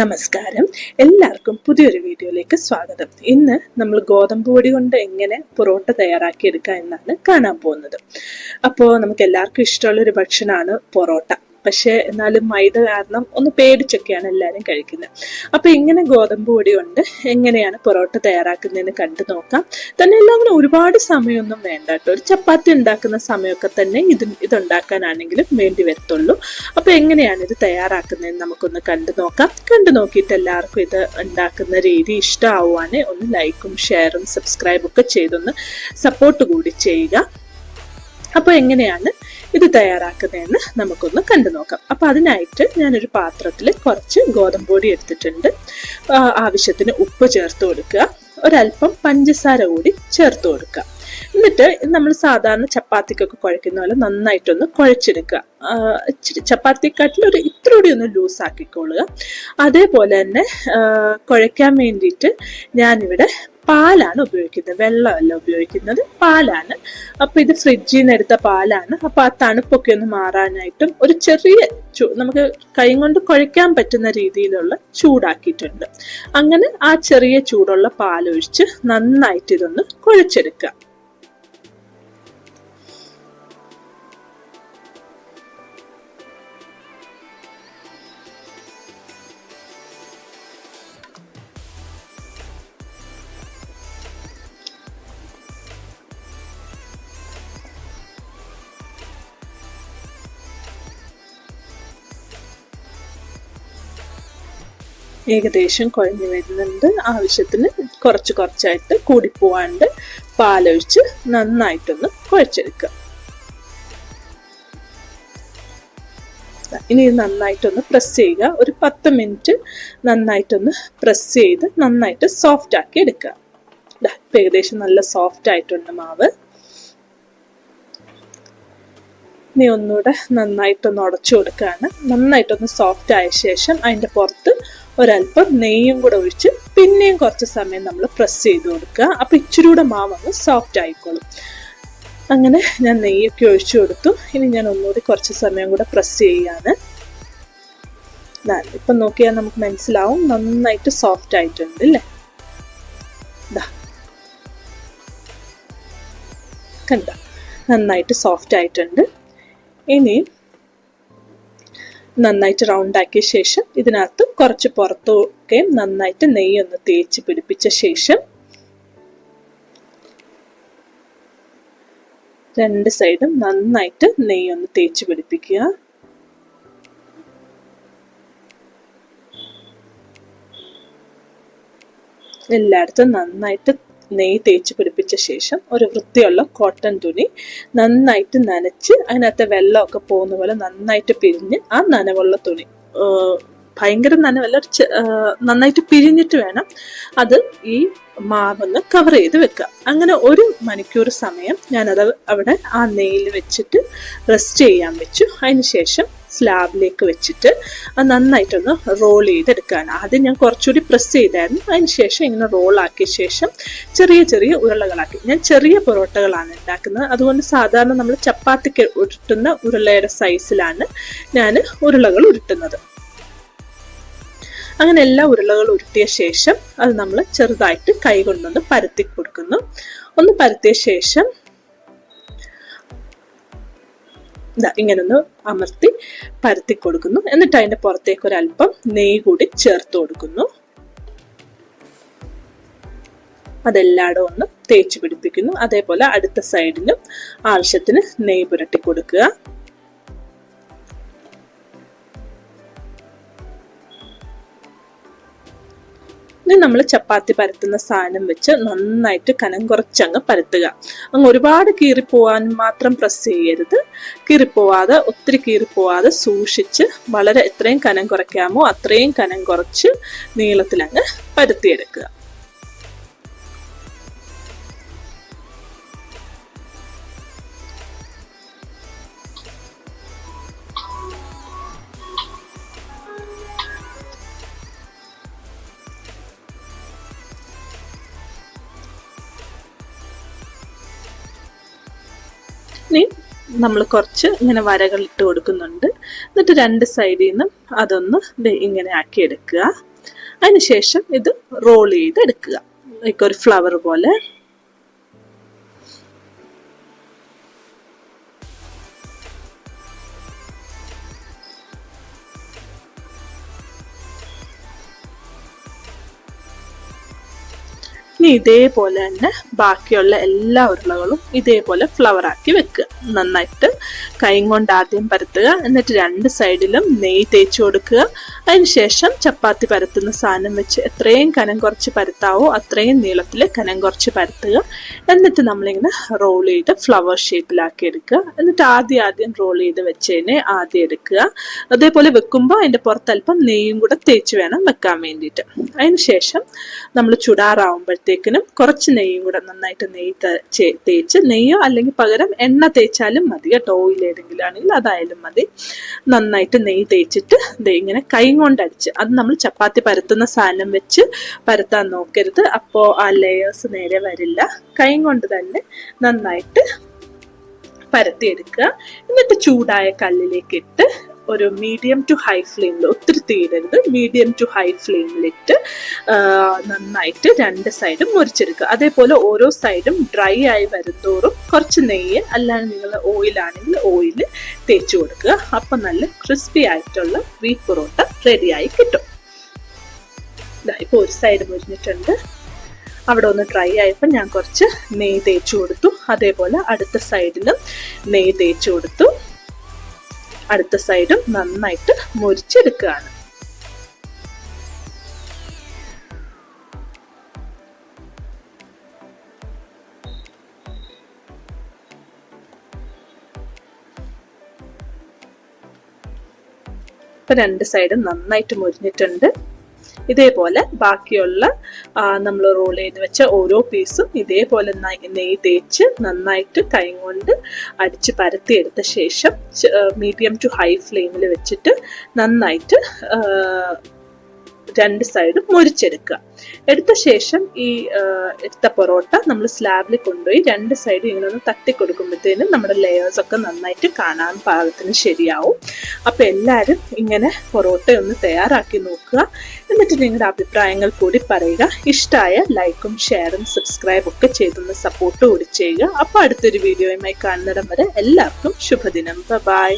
നമസ്കാരം. എല്ലാവർക്കും പുതിയൊരു വീഡിയോയിലേക്ക് സ്വാഗതം. ഇന്ന് നമ്മൾ ഗോതമ്പ് പൊടി കൊണ്ട് എങ്ങനെ പൊറോട്ട തയ്യാറാക്കി തയ്യാറാക്കിയെടുക്കുക എന്നാണ് കാണാൻ പോകുന്നത്. അപ്പോൾ നമുക്ക് എല്ലാവർക്കും ഇഷ്ടമുള്ള ഒരു ഭക്ഷണമാണ് പൊറോട്ട. പക്ഷേ എന്നാലും മൈദ കാരണം ഒന്ന് പേടിച്ചൊക്കെയാണ് എല്ലാവരും കഴിക്കുന്നത്. അപ്പോൾ ഇങ്ങനെ ഗോതമ്പ് പൊടി കൊണ്ട് എങ്ങനെയാണ് പൊറോട്ട തയ്യാറാക്കുന്നതെന്ന് കണ്ടു നോക്കാം. തന്നെ എല്ലാം ഒരുപാട് സമയമൊന്നും വേണ്ട കേട്ടോ. ഒരു ചപ്പാത്തി ഉണ്ടാക്കുന്ന സമയമൊക്കെ തന്നെ ഇത് ഇതുണ്ടാക്കാനാണെങ്കിലും വേണ്ടി വരത്തുള്ളൂ. അപ്പോൾ എങ്ങനെയാണ് ഇത് തയ്യാറാക്കുന്നതെന്ന് നമുക്കൊന്ന് കണ്ടു നോക്കാം. കണ്ടു നോക്കിയിട്ട് എല്ലാവർക്കും ഇത് ഉണ്ടാക്കുന്ന രീതി ഇഷ്ടമാവുവാനെ ഒന്ന് ലൈക്കും ഷെയറും സബ്സ്ക്രൈബും ഒക്കെ ചെയ്തൊന്ന് സപ്പോർട്ട് കൂടി ചെയ്യുക. അപ്പോൾ എങ്ങനെയാണ് ഇത് തയ്യാറാക്കുന്നതെന്ന് നമുക്കൊന്ന് കണ്ടു നോക്കാം. അപ്പോൾ അതിനായിട്ട് ഞാനൊരു പാത്രത്തിൽ കുറച്ച് ഗോതമ്പ് പൊടി എടുത്തിട്ടുണ്ട്. ആവശ്യത്തിന് ഉപ്പ് ചേർത്ത് കൊടുക്കുക. ഒരല്പം പഞ്ചസാര കൂടി ചേർത്ത് കൊടുക്കുക. എന്നിട്ട് നമ്മൾ സാധാരണ ചപ്പാത്തിക്കൊക്കെ കുഴക്കുന്ന പോലെ നന്നായിട്ടൊന്ന് കുഴച്ചെടുക്കുക. ഇച്ചിരി ചപ്പാത്തിക്കാട്ടിൽ ഒരു ഇത്ര കൂടി ഒന്ന് ലൂസ് ആക്കിക്കൊള്ളുക അതേപോലെ തന്നെ കുഴയ്ക്കാൻ വേണ്ടിയിട്ട് ഞാനിവിടെ പാലാണ് ഉപയോഗിക്കുന്നത്. വെള്ളമല്ല ഉപയോഗിക്കുന്നത്. പാലാണ്. അപ്പൊ ഇത് ഫ്രിഡ്ജിൽ നിന്ന് എടുത്ത പാലാണ്. അപ്പൊ ആ തണുപ്പൊക്കെ ഒന്ന് മാറാനായിട്ടും ഒരു ചെറിയ ചൂ നമുക്ക് കൈ കൊണ്ട് കുഴയ്ക്കാൻ പറ്റുന്ന രീതിയിലുള്ള ചൂടാക്കിയിട്ടുണ്ട്. അങ്ങനെ ആ ചെറിയ ചൂടുള്ള പാലൊഴിച്ച് നന്നായിട്ട് ഇതൊന്ന് കുഴച്ചെടുക്കുക. ഏകദേശം കുഴഞ്ഞു വരുന്നുണ്ട്. ആവശ്യത്തിന് കുറച്ച് കുറച്ചായിട്ട് കൂടിപ്പോവാണ്ട് പാലൊഴിച്ച് നന്നായിട്ടൊന്ന് കുഴച്ചെടുക്കുക. ഇനി നന്നായിട്ടൊന്ന് പ്രസ് ചെയ്യുക. ഒരു പത്ത് മിനിറ്റ് നന്നായിട്ടൊന്ന് പ്രസ് ചെയ്ത് നന്നായിട്ട് സോഫ്റ്റ് ആക്കി എടുക്കുക. ഇപ്പൊ ഏകദേശം നല്ല സോഫ്റ്റ് ആയിട്ടുണ്ട് മാവ്. ഇനി ഒന്നുകൂടെ നന്നായിട്ടൊന്ന് ഉടച്ചു കൊടുക്കുകയാണ്. നന്നായിട്ടൊന്ന് സോഫ്റ്റ് ആയ ശേഷം അതിന്റെ പുറത്ത് ഒരല്പം നെയ്യും കൂടെ ഒഴിച്ച് പിന്നെയും കുറച്ച് സമയം നമ്മൾ പ്രസ് ചെയ്ത് കൊടുക്കുക. അപ്പോൾ ഇച്ചിരി കൂടെ മാവങ്ങ് സോഫ്റ്റ് ആയിക്കോളും. അങ്ങനെ ഞാൻ നെയ്യൊക്കെ ഒഴിച്ചു കൊടുത്തു. ഇനി ഞാൻ ഒന്നുകൂടി കുറച്ച് സമയം കൂടെ പ്രസ് ചെയ്യാണ്. ഇപ്പം നോക്കിയാൽ നമുക്ക് മനസ്സിലാവും നന്നായിട്ട് സോഫ്റ്റ് ആയിട്ടുണ്ട് അല്ലേ? കണ്ട? നന്നായിട്ട് സോഫ്റ്റ് ആയിട്ടുണ്ട്. ഇനി നന്നായിട്ട് റൗണ്ട് ആക്കിയ ശേഷം ഇതിനകത്ത് കുറച്ച് പുറത്തൊക്കെ നന്നായിട്ട് നെയ്യ് ഒന്ന് തേച്ച് പിടിപ്പിച്ച ശേഷം രണ്ട് സൈഡും നന്നായിട്ട് നെയ്യ് ഒന്ന് തേച്ച് പിടിപ്പിക്കുക. എല്ലായിടത്തും നന്നായിട്ട് നെയ്യ് തേച്ച് പിടിപ്പിച്ച ശേഷം ഒരു വൃത്തിയുള്ള കോട്ടൺ തുണി നന്നായിട്ട് നനച്ച് അതിനകത്തെ വെള്ളമൊക്കെ പോകുന്ന പോലെ നന്നായിട്ട് പിരിഞ്ഞ് ആ നനവുള്ള തുണി ഭയങ്കര നനവല്ല നന്നായിട്ട് പിരിഞ്ഞിട്ട് വേണം അത് ഈ മാവൊന്ന് കവർ ചെയ്ത് വെക്കുക. അങ്ങനെ ഒരു മണിക്കൂർ സമയം ഞാനത് അവിടെ ആ നെയ്യിൽ വെച്ചിട്ട് റെസ്റ്റ് ചെയ്യാൻ വെച്ചു. അതിന് ശേഷം സ്ലാബിലേക്ക് വെച്ചിട്ട് അത് നന്നായിട്ടൊന്ന് റോൾ ചെയ്തെടുക്കുകയാണ്. ആദ്യം ഞാൻ കുറച്ചുകൂടി പ്രസ് ചെയ്തായിരുന്നു. അതിന് ശേഷം ഇങ്ങനെ റോളാക്കിയ ശേഷം ചെറിയ ചെറിയ ഉരുളകളാക്കി. ഞാൻ ചെറിയ പൊറോട്ടകളാണ് ഉണ്ടാക്കുന്നത്. അതുകൊണ്ട് സാധാരണ നമ്മൾ ചപ്പാത്തിക്ക് ഉരുട്ടുന്ന ഉരുളയുടെ സൈസിലാണ് ഞാൻ ഉരുളകൾ ഉരുട്ടുന്നത്. അങ്ങനെ എല്ലാ ഉരുളകളും ഉരുട്ടിയ ശേഷം അത് നമ്മൾ ചെറുതായിട്ട് കൈ കൊണ്ടൊന്ന് പരത്തി കൊടുക്കുന്നു. ഒന്ന് പരത്തിയ ശേഷം ഇങ്ങനെ ഒന്ന് അമർത്തി പരത്തി കൊടുക്കുന്നു. എന്നിട്ട് അതിന്റെ പുറത്തേക്ക് ഒരല്പം നെയ് കൂടി ചേർത്ത് കൊടുക്കുന്നു. അതെല്ലായിടും ഒന്ന് തേച്ച് പിടിപ്പിക്കുന്നു. അതേപോലെ അടുത്ത സൈഡിലും ആവശ്യത്തിന് നെയ് പുരട്ടി കൊടുക്കുക. ഇനി നമ്മൾ ചപ്പാത്തി പരത്തുന്ന സാധനം വെച്ച് നന്നായിട്ട് കനം കുറച്ചങ്ങ് പരത്തുക. അങ്ങ് ഒരുപാട് കീറിപ്പോവാൻ മാത്രം പ്രസ് ചെയ്യരുത്. കീറിപ്പോവാതെ ഒത്തിരി കീറിപ്പോവാതെ സൂക്ഷിച്ച് വളരെ എത്രയും കനം കുറയ്ക്കാമോ അത്രയും കനം കുറച്ച് നീളത്തിലങ്ങ് പരത്തിയെടുക്കുക. ഇനി നമ്മൾ കുറച്ച് ഇങ്ങനെ വരകൾ ഇട്ട് കൊടുക്കുന്നുണ്ട്. എന്നിട്ട് രണ്ട് സൈഡിൽ നിന്നും അതൊന്ന് ഇങ്ങനെ ആക്കി എടുക്കുക. അതിനുശേഷം ഇത് റോൾ ചെയ്ത് എടുക്കുക ഒരു ഫ്ലവർ പോലെ. ഇനി ഇതേപോലെ തന്നെ ബാക്കിയുള്ള എല്ലാ ഉരുളകളും ഇതേപോലെ ഫ്ലവർ ആക്കി വെക്കുക. നന്നായിട്ട് കൈ കൊണ്ട് ആദ്യം പരത്തുക. എന്നിട്ട് രണ്ട് സൈഡിലും നെയ്യ് തേച്ച് കൊടുക്കുക. അതിനുശേഷം ചപ്പാത്തി പരത്തുന്ന സാധനം വെച്ച് എത്രയും കനം കുറച്ച് പരത്താവോ അത്രയും നീളത്തിൽ കനം കുറച്ച് പരത്തുക. എന്നിട്ട് നമ്മളിങ്ങനെ റോൾ ചെയ്ത് ഫ്ലവർ ഷേപ്പിലാക്കി എടുക്കുക. എന്നിട്ട് ആദ്യം ആദ്യം റോൾ ചെയ്ത് വെച്ചതിനെ ആദ്യം എടുക്കുക. അതേപോലെ വെക്കുമ്പോൾ അതിന്റെ പുറത്തല്പം നെയ്യും കൂടെ തേച്ച് വേണം വെക്കാൻ വേണ്ടിയിട്ട്. അതിനുശേഷം നമ്മൾ ചുടാറാവുമ്പോഴത്തേക്കിനും കുറച്ച് നെയ്യും കൂടെ നന്നായിട്ട് നെയ്യ് തേച്ച് നെയ്യോ അല്ലെങ്കിൽ പകരം എണ്ണ തേച്ചാലും മതി കേട്ടോ ഓയിൽ ഏതെങ്കിലും ആണെങ്കിൽ അതായാലും മതി. നന്നായിട്ട് നെയ്യ് തേച്ചിട്ട് ദേ ഇങ്ങനെ കൈ കൊണ്ട് അടിച്ച് അത് നമ്മൾ ചപ്പാത്തി പരത്തുന്ന സാധനം വെച്ച് പരത്താൻ നോക്കരുത്. അപ്പോൾ ആ ലെയേഴ്സ് നേരെ വരില്ല. കൈ കൊണ്ട് തന്നെ നന്നായിട്ട് പരത്തിയെടുക്കുക. എന്നിട്ട് ചൂടായ കല്ലിലേക്ക് ഇട്ട് ഒരു മീഡിയം ടു ഹൈ ഫ്ലെയിമിൽ ഒത്തിരി തീരരുത് മീഡിയം ടു ഹൈ ഫ്ലെയിമിലിട്ട് നന്നായിട്ട് രണ്ട് സൈഡും മുറിച്ചെടുക്കുക. അതേപോലെ ഓരോ സൈഡും ഡ്രൈ ആയി വരുന്തോറും കുറച്ച് നെയ്യ് അല്ലാതെ നിങ്ങൾ ഓയിലാണെങ്കിൽ ഓയിൽ തേച്ച് കൊടുക്കുക. അപ്പം നല്ല ക്രിസ്പി ആയിട്ടുള്ള വീറ്റ് പൊറോട്ട റെഡിയായി കിട്ടും. ഇപ്പോൾ ഒരു സൈഡ് മുരിഞ്ഞിട്ടുണ്ട് അവിടെ ഒന്ന് ഡ്രൈ ആയപ്പോൾ ഞാൻ കുറച്ച് നെയ്യ് തേച്ച് കൊടുത്തു. അതേപോലെ അടുത്ത സൈഡിലും നെയ്യ് തേച്ച് കൊടുത്തു. അടുത്ത സൈഡും നന്നായിട്ട് മുരിച്ചെടുക്കുകയാണ്. ഇപ്പൊ രണ്ട് സൈഡും നന്നായിട്ട് മുരിഞ്ഞിട്ടുണ്ട്. ഇതേപോലെ ബാക്കിയുള്ള നമ്മൾ റോൾ ചെയ്ത് വെച്ച ഓരോ പീസും ഇതേപോലെ നെയ്യ് തേച്ച് നന്നായിട്ട് കൈ കൊണ്ട് അടിച്ച് പരത്തിയെടുത്ത ശേഷം മീഡിയം ടു ഹൈ ഫ്ലെയിമിൽ വെച്ചിട്ട് നന്നായിട്ട് രണ്ട് സൈഡും മുരിച്ചെടുക്കുക എടുത്ത ശേഷം ഈ എടുത്ത പൊറോട്ട നമ്മൾ സ്ലാബിൽ കൊണ്ടുപോയി രണ്ട് സൈഡും ഇങ്ങനെ ഒന്ന് തട്ടി കൊടുക്കുമ്പോഴത്തേനും നമ്മുടെ ലെയേഴ്സ് ഒക്കെ നന്നായിട്ട് കാണാൻ പാകത്തിന് ശരിയാവും. അപ്പോൾ എല്ലാവരും ഇങ്ങനെ പൊറോട്ട ഒന്ന് തയ്യാറാക്കി നോക്കുക. എന്നിട്ട് നിങ്ങളുടെ അഭിപ്രായങ്ങൾ കൂടി പറയുക. ഇഷ്ടമായ ലൈക്കും ഷെയറും സബ്സ്ക്രൈബും ഒക്കെ ചെയ്തൊന്ന് സപ്പോർട്ട് കൂടി ചെയ്യുക. അപ്പോൾ അടുത്തൊരു വീഡിയോയുമായി കാണുന്നിടം വരെ എല്ലാവർക്കും ശുഭദിനം. ബൈ